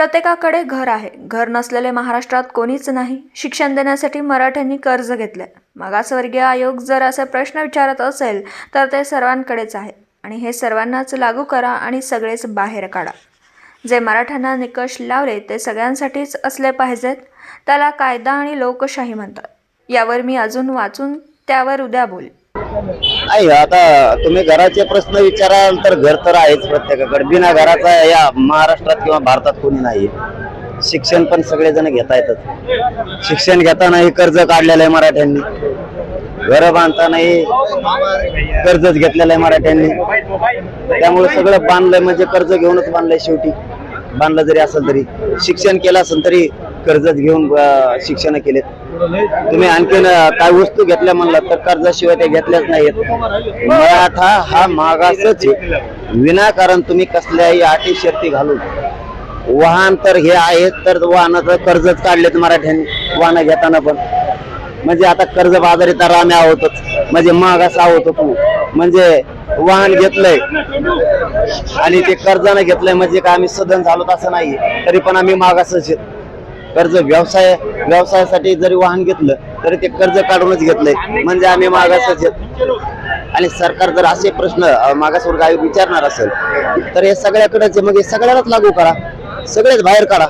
प्रत्येकाकडे घर आहे. घर नसलेले महाराष्ट्रात कोणीच नाही. शिक्षण देण्यासाठी मराठ्यांनी कर्ज घेतले मागासवर्गीय आयोग जर असे प्रश्न विचारत असेल तर ते सर्वांकडेच आहे. आणि हे सर्वांनाच लागू करा आणि सगळेच बाहेर काढा. जे मराठ्यांना निकष लावले ते सगळ्यांसाठीच असले पाहिजेत. त्याला कायदा आणि लोकशाही म्हणतात. यावर मी अजून वाचून त्यावर उद्या बोल नाही आता तुम्ही घराचे प्रश्न विचाराल तर घर तर आहेच प्रत्येकाकडे. बिना घराचा या महाराष्ट्रात किंवा भारतात कोणी नाही शिक्षण पण सगळेजण घेता येतात शिक्षण घेतानाही कर्ज काढलेलं आहे मराठ्यांनी. घर बांधतानाही कर्जच घेतलेलं आहे मराठ्यांनी. त्यामुळे सगळं बांधलंय म्हणजे कर्ज घेऊनच बांधलंय शेवटी. बांधलं जरी असेल तरी. शिक्षण केलं असेल तरी कर्जच घेऊन शिक्षण केलेत. तुम्ही आणखीन काय वस्तू घेतल्या म्हणलात तर कर्जाशिवाय ते घेतल्याच नाहीत मराठा हा मागासच आहे. विनाकारण तुम्ही कसल्याही अटी शर्ती घालून वाहन तर हे आहेत तर वाहनाचं कर्जच काढलेत मराठ्यांनी वाहन घेताना पण. म्हणजे आता कर्ज बाजारी तर आम्ही आहोतच. म्हणजे मागास आहोत तू. म्हणजे वाहन घेतलंय आणि ते कर्जानं घेतलंय म्हणजे काय आम्ही सदन झालो असं नाही तरी पण आम्ही मागासच आहेत. कर्ज व्यवसाय व्यवसायासाठी जरी वाहन घेतलं तरी ते कर्ज काढूनच घेतलंय. म्हणजे आम्ही मागासच आणि सरकार जर असे प्रश्न मागासवर्ग आयोग विचारणार असेल तर हे सगळ्याकडेच हे सगळ्यालाच लागू करा. सगळेच बाहेर काढा.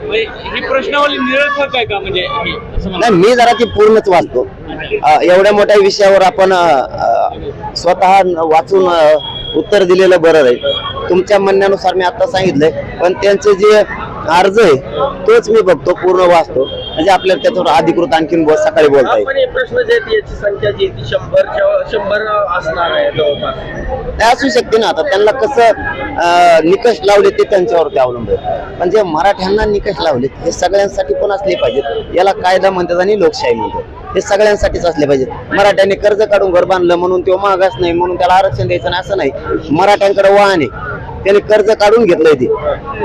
म्हणजे ही प्रश्नावली निरर्थक आहे का? म्हणजे नाही मी जरा ती पूर्णच वाचतो. एवढ्या मोठ्या विषयावर आपण स्वतः वाचून उत्तर दिलेलं बरं राहील. तुमच्या म्हणण्यानुसार मी आता सांगितलंय. पण त्यांचे जे अर्ज आहे तोच मी बघतो पूर्ण वाचतो. म्हणजे आपल्याला त्याच्यावर अधिकृत आणखीन बोल- सकाळी बोलता येईल. पण हे प्रश्न जे आहेत याची संख्या जी आहे ती शंभरच्या शंभर असणार आहे जवळपास. ते असू शकते ना आता त्यांना कसं अं, निकष लावले ते त्यांच्यावरती अवलंबून आहे. पण जे मराठ्यांना निकष लावले हे सगळ्यांसाठी पण असले पाहिजेत. याला कायदा म्हणतात आणि लोकशाही म्हणतात. हे सगळ्यांसाठीच असले पाहिजेत. मराठ्यांनी कर्ज काढून घर बांधलं म्हणून तो मागास नाही म्हणून त्याला आरक्षण द्यायचं नाही असं नाही. मराठ्यांकडे वाहन आहे. त्याने कर्ज काढून घेतलंय ते.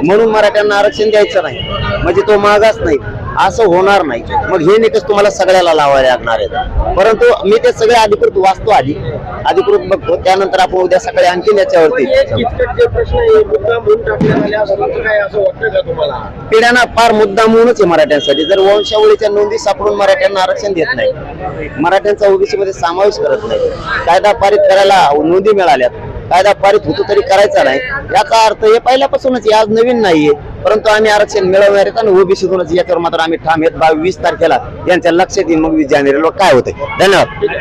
म्हणून मराठ्यांना आरक्षण द्यायचं नाही. म्हणजे तो मागास नाही. असं होणार नाही. मग हे निकष तुम्हाला सगळ्याला लावायला लागणार आहेत. परंतु मी ते सगळे अधिकृत वाचतो आधी. अधिकृत बघतो. त्यानंतर आपण उद्या सकाळी आणखीन याच्यावरती पिढ्यांना फार मुद्दा म्हणूनच आहे मराठ्यांसाठी. जर वंशावळीच्या नोंदी सापडून मराठ्यांना आरक्षण देत नाही मराठ्यांचा ओबीसी मध्ये समावेश करत नाही कायदा पारित करायला नोंदी मिळाल्यात कायदा पारित होतो तरी करायचा नाही. याचा अर्थ हे पहिल्यापासूनच आज नवीन नाहीये. परंतु आम्ही आरक्षण मिळवणार आहेत आणि ओबीसीतूनच याच्यावर मात्र आम्ही ठाम आहेत. बावीस तारखेला यांच्या लक्षात येईल मग वीस जानेवारीला काय होते धन्यवाद.